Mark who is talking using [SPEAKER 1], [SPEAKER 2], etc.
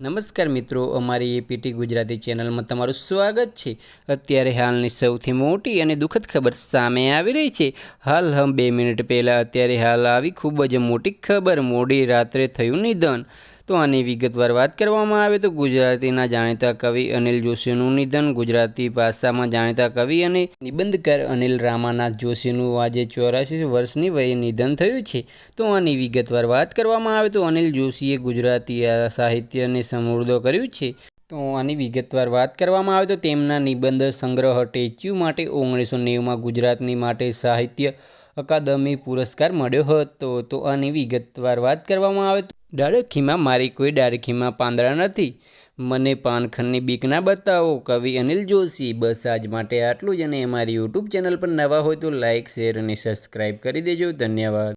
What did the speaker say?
[SPEAKER 1] નમસ્કાર મિત્રો, અમારી એપીટી ગુજરાતી ચેનલમાં તમારું સ્વાગત છે. અત્યારે હાલની સૌથી મોટી અને દુઃખદ ખબર સામે આવી રહી છે. હાલ હમ બે મિનિટ પહેલાં અત્યારે હાલ આવી ખૂબ જ મોટી ખબર. મોડી રાત્રે થયું નિધન. તો આની વિગતવાર વાત કરવામાં આવે તો ગુજરાતીના જાણીતા કવિ અનિલ જોશીનું નિધન, ગુજરાતી ભાષામાં જાણીતા કવિ અને નિબંધકાર અનિલ રામાનાથ જોશીનું આજે ચોરાસી વર્ષની વયે નિધન થયું છે. તો આની વિગતવાર વાત કરવામાં આવે તો અનિલ જોશીએ ગુજરાતી સાહિત્યને સમૃદ્ધ કર્યું છે. તો આની વિગતવાર વાત કરવામાં આવે તો તેમના નિબંધ સંગ્રહ ટેચ્યુ માટે ઓગણીસો નેવુંમાં ગુજરાતની માટે સાહિત્ય અકાદમી પુરસ્કાર મળ્યો હતો. તો આની વિગતવાર વાત કરવામાં આવે તો ડાળખીમાં મારી કોઈ ડાળખીમાં પાંદડા નથી. મને પાનખરની બીક ના બતાવો, કવિ અનિલ જોશી. બસ આજ માટે આટલું જ અને અમારી યુટ્યુબ ચેનલ પર નવા હોય તો લાઇક શેર અને સબસ્ક્રાઈબ કરી દેજો. ધન્યવાદ.